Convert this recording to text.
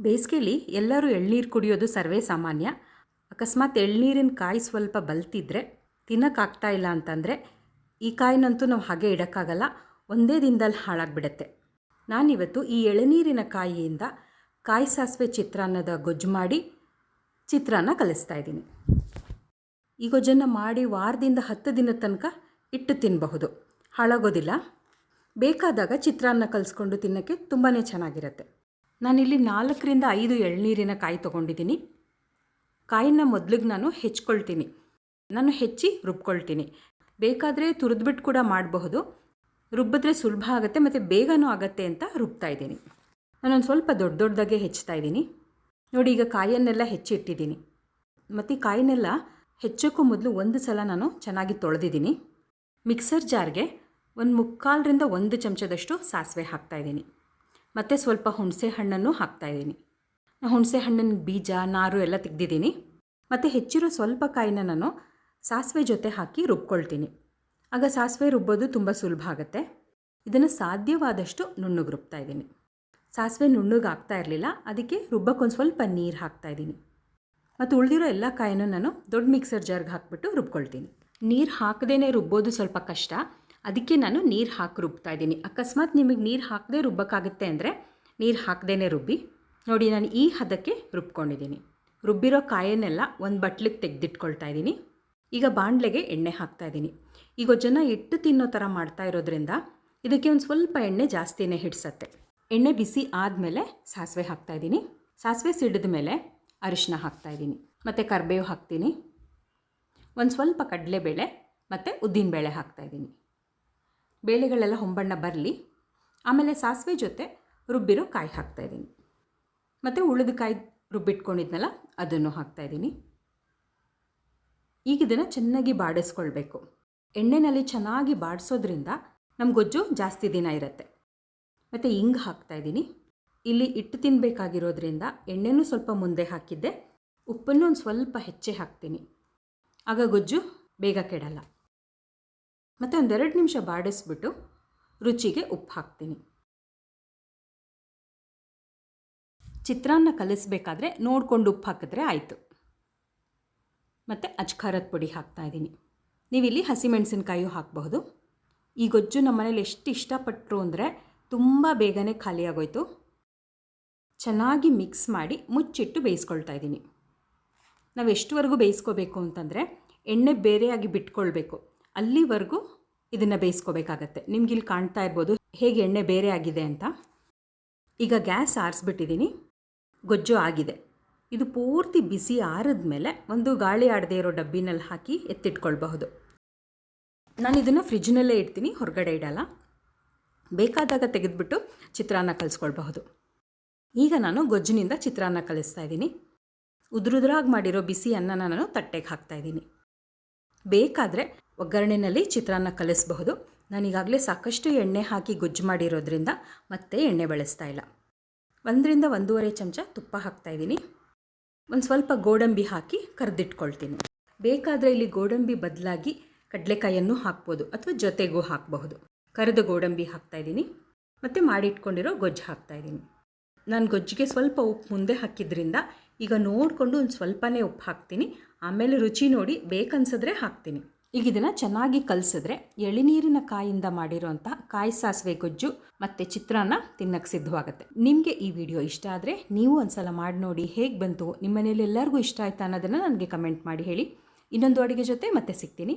ಬೇಸಿಗೆಲಿ ಎಲ್ಲರೂ ಎಳ್ನೀರು ಕುಡಿಯೋದು ಸರ್ವೇ ಸಾಮಾನ್ಯ. ಅಕಸ್ಮಾತ್ ಎಳ್ನೀರಿನ ಕಾಯಿ ಸ್ವಲ್ಪ ಬಲ್ತಿದ್ರೆ ತಿನ್ನೋಕ್ಕಾಗ್ತಾ ಇಲ್ಲ ಅಂತಂದರೆ ಈ ಕಾಯಿನಂತೂ ನಾವು ಹಾಗೆ ಇಡೋಕ್ಕಾಗಲ್ಲ, ಒಂದೇ ದಿನದಲ್ಲಿ ಹಾಳಾಗಿಬಿಡತ್ತೆ. ನಾನಿವತ್ತು ಈ ಎಳನೀರಿನ ಕಾಯಿಯಿಂದ ಕಾಯಿ ಸಾಸಿವೆ ಚಿತ್ರಾನ್ನದ ಗೊಜ್ಜು ಮಾಡಿ ಚಿತ್ರಾನ್ನ ಕಲಿಸ್ತಾ ಇದ್ದೀನಿ. ಈ ಗೊಜ್ಜನ್ನು ಮಾಡಿ ವಾರದಿಂದ ಹತ್ತು ದಿನದ ತನಕ ಇಟ್ಟು ತಿನ್ನಬಹುದು ಹಾಳಾಗೋದಿಲ್ಲ. ಬೇಕಾದಾಗ ಚಿತ್ರಾನ್ನ ಕಲಿಸ್ಕೊಂಡು ತಿನ್ನೋಕ್ಕೆ ತುಂಬಾ ಚೆನ್ನಾಗಿರುತ್ತೆ. ನಾನಿಲ್ಲಿ ನಾಲ್ಕರಿಂದ ಐದು ಎಳ್ನೀರಿನ ಕಾಯಿ ತೊಗೊಂಡಿದ್ದೀನಿ. ಕಾಯಿನ ಮೊದಲಿಗೆ ನಾನು ಹೆಚ್ಕೊಳ್ತೀನಿ. ನಾನು ಹೆಚ್ಚಿ ರುಬ್ಕೊಳ್ತೀನಿ. ಬೇಕಾದರೆ ತುರಿದ್ಬಿಟ್ಟು ಕೂಡ ಮಾಡಬಹುದು. ರುಬ್ಬಿದ್ರೆ ಸುಲಭ ಆಗುತ್ತೆ ಮತ್ತು ಬೇಗನೂ ಆಗುತ್ತೆ ಅಂತ ರುಬ್ತಾ ಇದ್ದೀನಿ. ನಾನೊಂದು ಸ್ವಲ್ಪ ದೊಡ್ಡ ದೊಡ್ಡದಾಗೆ ಹೆಚ್ಚ್ತಾ ಇದ್ದೀನಿ. ನೋಡಿ ಈಗ ಕಾಯನ್ನೆಲ್ಲ ಹೆಚ್ಚಿಟ್ಟಿದ್ದೀನಿ. ಮತ್ತು ಈ ಕಾಯಿನೆಲ್ಲ ಹೆಚ್ಚೋಕ್ಕೂ ಮೊದಲು ಒಂದು ಸಲ ನಾನು ಚೆನ್ನಾಗಿ ತೊಳೆದಿದ್ದೀನಿ. ಮಿಕ್ಸರ್ ಜಾರ್ಗೆ ಒಂದು ಮುಕ್ಕಾಲರಿಂದ ಒಂದು ಚಮಚದಷ್ಟು ಸಾಸಿವೆ ಹಾಕ್ತಾಯಿದ್ದೀನಿ ಮತ್ತು ಸ್ವಲ್ಪ ಹುಣಸೆ ಹಣ್ಣನ್ನು ಹಾಕ್ತಾಯಿದ್ದೀನಿ. ಹುಣಸೆ ಹಣ್ಣಿನ ಬೀಜ, ನಾರು ಎಲ್ಲ ತೆಗೆದಿದ್ದೀನಿ. ಮತ್ತು ಹೆಚ್ಚಿರೋ ಸ್ವಲ್ಪ ಕಾಯಿನ ನಾನು ಸಾಸಿವೆ ಜೊತೆ ಹಾಕಿ ರುಬ್ಕೊಳ್ತೀನಿ. ಆಗ ಸಾಸಿವೆ ರುಬ್ಬೋದು ತುಂಬ ಸುಲಭ ಆಗುತ್ತೆ. ಇದನ್ನು ಸಾಧ್ಯವಾದಷ್ಟು ನುಣ್ಣಗೆ ರುಬ್ತಾ ಇದ್ದೀನಿ ಸಾಸಿವೆ ನುಣ್ಣಗೆ ಆಗ್ತಾ ಇರಲಿಲ್ಲ, ಅದಕ್ಕೆ ರುಬ್ಬಕ್ಕೊಂದು ಸ್ವಲ್ಪ ನೀರು ಹಾಕ್ತಾಯಿದ್ದೀನಿ. ಮತ್ತು ಉಳಿದಿರೋ ಎಲ್ಲ ಕಾಯನ್ನು ನಾನು ದೊಡ್ಡ ಮಿಕ್ಸರ್ ಜಾರ್ಗೆ ಹಾಕ್ಬಿಟ್ಟು ರುಬ್ಕೊಳ್ತೀನಿ. ನೀರು ಹಾಕದೇ ರುಬ್ಬೋದು ಸ್ವಲ್ಪ ಕಷ್ಟ. ಅದಕ್ಕೆ ನಾನು ನೀರು ಹಾಕಿ ರುಬ್ತಾ ಇದ್ದೀನಿ. ಅಕಸ್ಮಾತ್ ನಿಮಗೆ ನೀರು ಹಾಕದೇ ರುಬ್ಬಕ್ಕಾಗುತ್ತೆ ಅಂದರೆ ನೀರು ಹಾಕದೇ ರುಬ್ಬಿ. ನೋಡಿ, ನಾನು ಈ ಹದಕ್ಕೆ ರುಬ್ಕೊಂಡಿದ್ದೀನಿ. ರುಬ್ಬಿರೋ ಕಾಯನ್ನೆಲ್ಲ ಒಂದು ಬಟ್ಲಿಗೆ ತೆಗೆದಿಟ್ಕೊಳ್ತಾ ಇದ್ದೀನಿ. ಈಗ ಬಾಣಲೆಗೆ ಎಣ್ಣೆ ಹಾಕ್ತಾ ಇದ್ದೀನಿ. ಈಗ ಜನ ಇಟ್ಟು ತಿನ್ನೋ ಥರ ಮಾಡ್ತಾ ಇರೋದ್ರಿಂದ ಇದಕ್ಕೆ ಒಂದು ಸ್ವಲ್ಪ ಎಣ್ಣೆ ಜಾಸ್ತಿನೇ ಹಿಡ್ಸತ್ತೆ. ಎಣ್ಣೆ ಬಿಸಿ ಆದಮೇಲೆ ಸಾಸಿವೆ ಹಾಕ್ತಾ ಇದ್ದೀನಿ. ಸಾಸಿವೆ ಸಿಡಿದ ಮೇಲೆ ಅರಿಶಿನ ಹಾಕ್ತಾ ಇದ್ದೀನಿ. ಮತ್ತು ಕರಿಬೇವು ಹಾಕ್ತೀನಿ. ಒಂದು ಸ್ವಲ್ಪ ಕಡಲೆಬೇಳೆ ಮತ್ತು ಉದ್ದಿನಬೇಳೆ ಹಾಕ್ತಾಯಿದ್ದೀನಿ ಬೇಳೆಗಳೆಲ್ಲ ಹೊಂಬಣ್ಣ ಬರಲಿ. ಆಮೇಲೆ ಸಾಸಿವೆ ಜೊತೆ ರುಬ್ಬಿರೋ ಕಾಯಿ ಹಾಕ್ತಾಯಿದ್ದೀನಿ ಮತ್ತು ಉಳಿದ ಕಾಯಿ ರುಬ್ಬಿಟ್ಕೊಂಡಿದ್ನಲ್ಲ, ಅದನ್ನು ಹಾಕ್ತಾಯಿದ್ದೀನಿ ಈಗ ಇದನ್ನು ಚೆನ್ನಾಗಿ ಬಾಡಿಸ್ಕೊಳ್ಬೇಕು. ಎಣ್ಣೆನಲ್ಲಿ ಚೆನ್ನಾಗಿ ಬಾಡಿಸೋದ್ರಿಂದ ನಮ್ಮ ಗೊಜ್ಜು ಜಾಸ್ತಿ ದಿನ ಇರುತ್ತೆ. ಮತ್ತು ಹಿಂಗೆ ಹಾಕ್ತಾಯಿದ್ದೀನಿ ಇಲ್ಲಿ ಇಟ್ಟು ತಿನ್ನಬೇಕಾಗಿರೋದ್ರಿಂದ ಎಣ್ಣೆನೂ ಸ್ವಲ್ಪ ಮುಂದೆ ಹಾಕಿದ್ದೆ, ಉಪ್ಪನ್ನು ಒಂದು ಸ್ವಲ್ಪ ಹೆಚ್ಚೆ ಹಾಕ್ತೀನಿ. ಆಗ ಗೊಜ್ಜು ಬೇಗ ಕೆಡಲ್ಲ. ಮತ್ತು ಒಂದೆರಡು ನಿಮಿಷ ಬಾಡಿಸ್ಬಿಟ್ಟು ರುಚಿಗೆ ಉಪ್ಪು ಹಾಕ್ತೀನಿ. ಚಿತ್ರಾನ್ನ ಕಲಿಸ್ಬೇಕಾದ್ರೆ ನೋಡಿಕೊಂಡು ಉಪ್ಪು ಹಾಕಿದ್ರೆ ಆಯಿತು. ಮತ್ತು ಅಚ್ಖಾರದ ಪುಡಿ ಹಾಕ್ತಾಯಿದ್ದೀನಿ ನೀವಿಲ್ಲಿ ಹಸಿಮೆಣಸಿನ್ಕಾಯು ಹಾಕಬಹುದು. ಈ ಗೊಜ್ಜು ನಮ್ಮ ಮನೇಲಿ ಎಷ್ಟು ಇಷ್ಟಪಟ್ಟರು ಅಂದರೆ ತುಂಬ ಬೇಗನೆ ಖಾಲಿಯಾಗೋಯ್ತು ಚೆನ್ನಾಗಿ ಮಿಕ್ಸ್ ಮಾಡಿ ಮುಚ್ಚಿಟ್ಟು ಬೇಯಿಸ್ಕೊಳ್ತಾ ಇದ್ದೀನಿ. ನಾವು ಎಷ್ಟುವರೆಗೂ ಬೇಯಿಸ್ಕೋಬೇಕು ಅಂತಂದರೆ ಎಣ್ಣೆ ಬೇರೆಯಾಗಿ ಬಿಟ್ಕೊಳ್ಬೇಕು. ಅಲ್ಲಿವರೆಗೂ ಇದನ್ನು ಬೇಯಿಸ್ಕೋಬೇಕಾಗತ್ತೆ. ನಿಮ್ಗೆ ಇಲ್ಲಿ ಕಾಣ್ತಾ ಇರ್ಬೋದು ಹೇಗೆ ಎಣ್ಣೆ ಬೇರೆ ಆಗಿದೆ ಅಂತ. ಈಗ ಗ್ಯಾಸ್ ಆರಿಸ್ಬಿಟ್ಟಿದ್ದೀನಿ ಗೊಜ್ಜು ಆಗಿದೆ. ಇದು ಪೂರ್ತಿ ಬಿಸಿ ಆರಿದ್ಮೇಲೆ ಒಂದು ಗಾಳಿ ಆಡದೇ ಇರೋ ಡಬ್ಬಿನಲ್ಲಿ ಹಾಕಿ ಎತ್ತಿಟ್ಕೊಳ್ಬಹುದು. ನಾನು ಇದನ್ನು ಫ್ರಿಜ್ನಲ್ಲೇ ಇಡ್ತೀನಿ, ಹೊರಗಡೆ ಇಡಲ್ಲ. ಬೇಕಾದಾಗ ತೆಗೆದುಬಿಟ್ಟು ಚಿತ್ರಾನ್ನ ಕಲಿಸ್ಕೊಳ್ಬಹುದು. ಈಗ ನಾನು ಗೊಜ್ಜಿನಿಂದ ಚಿತ್ರಾನ್ನ ಕಲಿಸ್ತಾ ಇದ್ದೀನಿ. ಉದುರುದ್ರಾಗಿ ಮಾಡಿರೋ ಬಿಸಿ ಅನ್ನನ ನಾನು ತಟ್ಟೆಗೆ ಹಾಕ್ತಾ ಇದ್ದೀನಿ. ಬೇಕಾದರೆ ಒಗ್ಗರಣೆಯಲ್ಲಿ ಚಿತ್ರಾನ್ನ ಕಲಿಸಬಹುದು. ನಾನೀಗಾಗಲೇ ಸಾಕಷ್ಟು ಎಣ್ಣೆ ಹಾಕಿ ಗೊಜ್ಜು ಮಾಡಿರೋದ್ರಿಂದ ಮತ್ತೆ ಎಣ್ಣೆ ಬಳಸ್ತಾ ಇಲ್ಲ. ಒಂದರಿಂದ ಒಂದೂವರೆ ಚಮಚ ತುಪ್ಪ ಹಾಕ್ತಾಯಿದ್ದೀನಿ ಒಂದು ಸ್ವಲ್ಪ ಗೋಡಂಬಿ ಹಾಕಿ ಕರೆದಿಟ್ಕೊಳ್ತೀನಿ. ಬೇಕಾದರೆ ಇಲ್ಲಿ ಗೋಡಂಬಿ ಬದಲಾಗಿ ಕಡಲೆಕಾಯನ್ನು ಹಾಕ್ಬೋದು ಅಥವಾ ಜೊತೆಗೂ ಹಾಕಬಹುದು. ಕರಿದ ಗೋಡಂಬಿ ಹಾಕ್ತಾಯಿದ್ದೀನಿ ಮತ್ತು ಮಾಡಿಟ್ಕೊಂಡಿರೋ ಗೊಜ್ಜು ಹಾಕ್ತಾಯಿದ್ದೀನಿ ನಾನು ಗೊಜ್ಜಿಗೆ ಸ್ವಲ್ಪ ಉಪ್ಪು ಮುಂದೆ ಹಾಕಿದ್ರಿಂದ ಈಗ ನೋಡಿಕೊಂಡು ಒಂದು ಸ್ವಲ್ಪನೇ ಉಪ್ಪು ಹಾಕ್ತೀನಿ. ಆಮೇಲೆ ರುಚಿ ನೋಡಿ ಬೇಕನ್ಸಿದ್ರೆ ಹಾಕ್ತೀನಿ. ಈಗ ಇದನ್ನು ಚೆನ್ನಾಗಿ ಕಲಸಿದ್ರೆ ಎಳಿನೀರಿನ ಕಾಯಿಂದ ಮಾಡಿರೋಂಥ ಕಾಯಿ ಸಾಸಿವೆ ಗೊಜ್ಜು ಮತ್ತು ಚಿತ್ರಾನ್ನ ತಿನ್ನಕ್ಕೆ ಸಿದ್ಧವಾಗುತ್ತೆ. ನಿಮಗೆ ಈ ವಿಡಿಯೋ ಇಷ್ಟ ಆದರೆ ನೀವು ಒಂದ್ಸಲ ಮಾಡಿ ನೋಡಿ ಹೇಗೆ ಬಂತು ನಿಮ್ಮ ಮನೇಲಿ ಎಲ್ಲರಿಗೂ ಇಷ್ಟ ಆಯ್ತಾ ಅನ್ನೋದನ್ನು ನನಗೆ ಕಮೆಂಟ್ ಮಾಡಿ ಹೇಳಿ. ಇನ್ನೊಂದು ಅಡುಗೆ ಜೊತೆ ಮತ್ತೆ ಸಿಗ್ತೀನಿ.